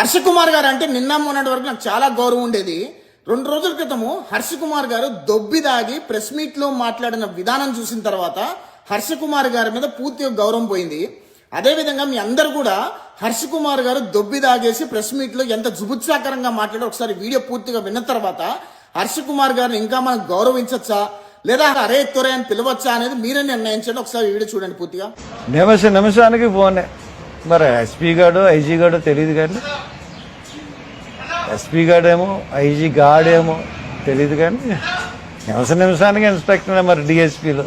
హర్ష కుమార్ గారు అంటే నిన్న మొన్నటి వరకు నాకు చాలా గౌరవం ఉండేది. రెండు రోజుల క్రితము హర్ష కుమార్ గారు దొబ్బి దాగి ప్రెస్ మీట్లో మాట్లాడిన విధానం చూసిన తర్వాత హర్ష కుమార్ గారి మీద పూర్తిగా గౌరవం పోయింది. అదేవిధంగా మీ అందరు కూడా హర్ష కుమార్ గారు దొబ్బి దాగేసి ప్రెస్ మీట్లో ఎంత జుబుత్సాకరంగా మాట్లాడి ఒకసారి వీడియో పూర్తిగా విన్న తర్వాత హర్ష కుమార్ గారిని ఇంకా మనం గౌరవించచ్చా? లేదా అరే త్వరే అని పిలవచ్చా అనేది మీరే నిర్ణయించండి. ఒకసారి వీడియో చూడండి పూర్తిగా. నిమిష నిమిషానికి ఫోనే. మరి ఎస్పీ గాడు ఐజీ గాడు తెలియదు కానీ ఎస్పీ గాడేమో ఐజీ గాడేమో తెలియదు కానీ నిమిష నిమిషానికి ఇన్స్పెక్టర్ మరి డిఎస్పీలు.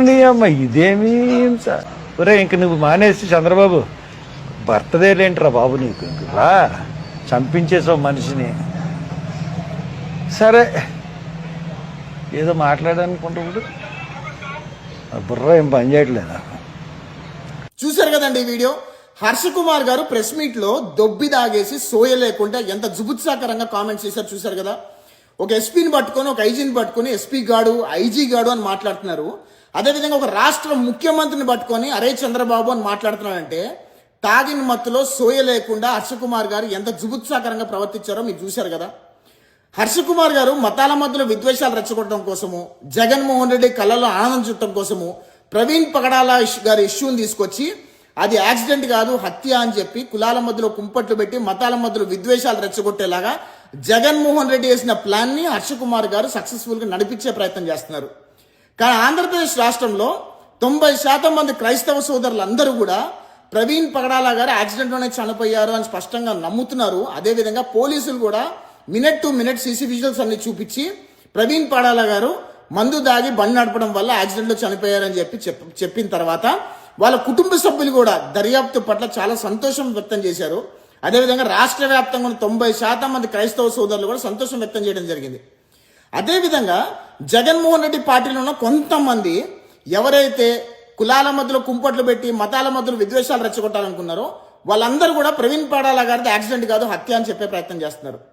నీ అమ్మ ఇదేమీ హింస. ఒరే ఇంక నువ్వు మానేసి చంద్రబాబు బర్త్డే లేంట్రా బాబు నీకు ఇంక రా. చంపించేసావు మనిషిని. సరే. ఏదో మాట్లాడాలనుకుంటున్నాడు. బుర్ర ఏం పని చేయట్లేదా? చూశారు కదండి ఈ వీడియో? హర్ష కుమార్ గారు ప్రెస్ మీట్లో దొబ్బి దాగేసి సోయ లేకుండా ఎంత జుబుత్సాకరంగా కామెంట్స్ చేశారు చూశారు కదా? ఒక ఎస్పీని పట్టుకొని ఒక ఐజీని పట్టుకొని ఎస్పీ గాడు ఐజీ గాడు అని మాట్లాడుతున్నారు. అదేవిధంగా ఒక రాష్ట్ర ముఖ్యమంత్రిని పట్టుకొని అరే చంద్రబాబు అని మాట్లాడుతున్నారంటే తాగిన మత్తులో సోయ లేకుండా హర్ష కుమార్ గారు ఎంత జుబుత్సాకరంగా ప్రవర్తించారో మీరు చూశారు కదా? హర్ష కుమార్ గారు మతాల మధ్యలో విద్వేషాలు రెచ్చగొట్టడం కోసము జగన్మోహన్ రెడ్డి కళ్ళలో ఆనందం చుట్టడం కోసము ప్రవీణ్ పగడాల గారి ఇష్యూని తీసుకొచ్చి అది యాక్సిడెంట్ కాదు హత్య అని చెప్పి కులాల మధ్యలో కుంపట్లు పెట్టి మతాల మధ్యలో విద్వేషాలు రెచ్చగొట్టేలాగా జగన్మోహన్ రెడ్డి వేసిన ప్లాన్ని హర్ష కుమార్ గారు సక్సెస్ఫుల్గా నడిపించే ప్రయత్నం చేస్తున్నారు. కానీ ఆంధ్రప్రదేశ్ రాష్ట్రంలో తొంభై శాతం మంది క్రైస్తవ సోదరులందరూ కూడా ప్రవీణ్ పగడాల గారు యాక్సిడెంట్లోనే చనిపోయారు అని స్పష్టంగా నమ్ముతున్నారు. అదేవిధంగా పోలీసులు కూడా minute to minute CC visuals అన్ని చూపించి ప్రవీణ్ పగడాల గారు మందు దాగి బండి నడపడం వల్ల యాక్సిడెంట్లో చనిపోయారని చెప్పి చెప్- చెప్పిన తర్వాత వాళ్ళ కుటుంబ సభ్యులు కూడా దర్యాప్తు పట్ల చాలా సంతోషం వ్యక్తం చేశారు. అదేవిధంగా రాష్ట్ర వ్యాప్తంగా ఉన్న తొంభై శాతం మంది క్రైస్తవ సోదరులు కూడా సంతోషం వ్యక్తం చేయడం జరిగింది. అదేవిధంగా జగన్మోహన్ రెడ్డి పార్టీలో ఉన్న కొంతమంది ఎవరైతే కులాల మధ్యలో కుంపట్లు పెట్టి మతాల మధ్యలో విద్వేషాలు రెచ్చగొట్టాలనుకున్నారో వాళ్ళందరూ కూడా ప్రవీణ్ పాడాల గారిది యాక్సిడెంట్ కాదు హత్య అని చెప్పే ప్రయత్నం చేస్తున్నారు.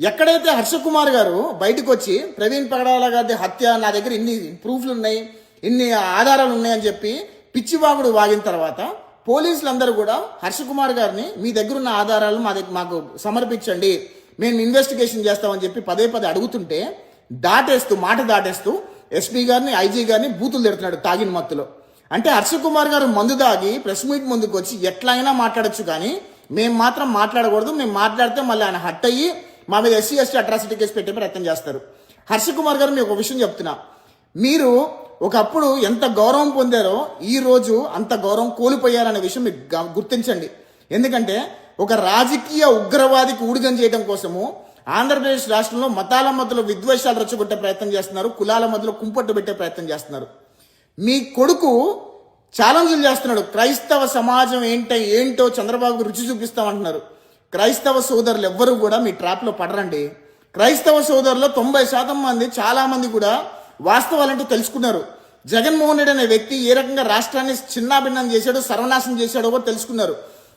ఎక్కడైతే హర్ష కుమార్ గారు బయటకు వచ్చి ప్రవీణ్ పగడాల గారి హత్య నా దగ్గర ఇన్ని ప్రూఫ్లు ఉన్నాయి ఇన్ని ఆధారాలు ఉన్నాయని చెప్పి పిచ్చివాగుడు వాగిన తర్వాత పోలీసులందరూ కూడా హర్ష కుమార్ గారిని మీ దగ్గర ఉన్న ఆధారాలు మా దగ్గర మాకు సమర్పించండి మేము ఇన్వెస్టిగేషన్ చేస్తామని చెప్పి పదే పదే అడుగుతుంటే దాటేస్తూ మాట దాటేస్తూ ఎస్పీ గారిని ఐజీ గారిని బూతులు తిడుతున్నాడు తాగిన మత్తులో. అంటే హర్ష కుమార్ గారు మందు దాగి ప్రెస్ మీట్ ముందుకు వచ్చి ఎట్లయినా మాట్లాడొచ్చు కానీ మేము మాత్రం మాట్లాడకూడదు మేము మాట్లాడితే మళ్ళీ ఆయన హట్ అయ్యి మా మీద ఎస్సీ ఎస్టీ అట్రాసిటీ కేసు పెట్టే ప్రయత్నం చేస్తారు. హర్ష కుమార్ గారు మీకు ఒక విషయం చెప్తున్నా. మీరు ఒకప్పుడు ఎంత గౌరవం పొందారో ఈ రోజు అంత గౌరవం కోల్పోయారనే విషయం మీకు గుర్తించండి. ఎందుకంటే ఒక రాజకీయ ఉగ్రవాదికి ఊడిగం చేయడం కోసము ఆంధ్రప్రదేశ్ రాష్ట్రంలో మతాల మధ్యలో విద్వేషాలు రెచ్చగొట్టే ప్రయత్నం చేస్తున్నారు కులాల మధ్యలో కుంపట్టు పెట్టే ప్రయత్నం చేస్తున్నారు. మీ కొడుకు ఛాలెంజ్లు చేస్తున్నాడు. క్రైస్తవ సమాజం ఏంటో ఏంటో చంద్రబాబుకు రుచి చూపిస్తామంటున్నారు. క్రైస్తవ సోదరులు ఎవ్వరూ కూడా మీ ట్రాప్లో పడరండి. క్రైస్తవ సోదరులు తొంభై శాతం మంది చాలామంది కూడా వాస్తవాలంటూ తెలుసుకున్నారు. జగన్మోహన్ రెడ్డి అనే వ్యక్తి ఏ రకంగా రాష్ట్రాన్ని చిన్నాభిన్నం చేశాడో సర్వనాశనం చేశాడో కూడా తెలుసుకున్నారు.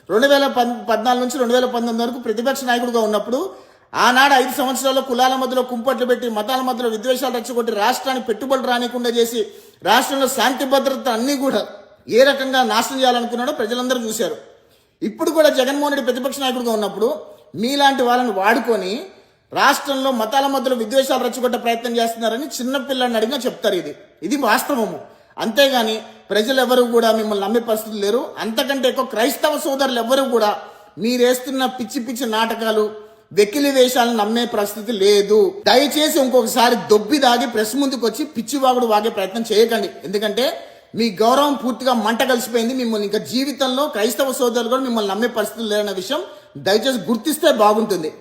రెండు వేల పద్- పద్నాలుగు నుంచి రెండు వేల పంతొమ్మిది వరకు ప్రతిపక్ష నాయకుడిగా ఉన్నప్పుడు ఆనాడు ఐదు సంవత్సరాల్లో కులాల మధ్యలో కుంపట్లు పెట్టి మతాల మధ్యలో విద్వేషాలు రచ్చగొట్టి రాష్ట్రాన్ని పెట్టుబడులు రానికుండా చేసి రాష్ట్రంలో శాంతి భద్రత అన్నీ కూడా ఏ రకంగా నాశనం చేయాలనుకున్నాడో ప్రజలందరూ చూశారు. ఇప్పుడు కూడా జగన్మోహన్ రెడ్డి ప్రతిపక్ష నాయకుడిగా ఉన్నప్పుడు మీలాంటి వాళ్ళని వాడుకొని రాష్ట్రంలో మతాల మధ్యలో విద్వేషాలు రెచ్చగొట్టే ప్రయత్నం చేస్తున్నారని చిన్నపిల్లని అడిగినా చెప్తారు ఇది. ఇది వాస్తవము. అంతేగాని ప్రజలు ఎవరు కూడా మిమ్మల్ని నమ్మే పరిస్థితులు లేరు. అంతకంటే ఎక్కువ క్రైస్తవ సోదరులు ఎవరు కూడా మీరేస్తున్న పిచ్చి పిచ్చి నాటకాలు వెకిలి వేషాలను నమ్మే పరిస్థితి లేదు. దయచేసి ఇంకొకసారి దొబ్బి దాగి ప్రెస్ ముందుకు వచ్చి పిచ్చివాగుడు వాగే ప్రయత్నం చేయకండి. ఎందుకంటే మీ గౌరవం పూర్తిగా మంట కలిసిపోయింది. మిమ్మల్ని ఇంకా జీవితంలో క్రైస్తవ సోదరులు కూడా మిమ్మల్ని నమ్మే పరిస్థితులు లేదన్న విషయం దయచేసి గుర్తిస్తే బాగుంటుంది.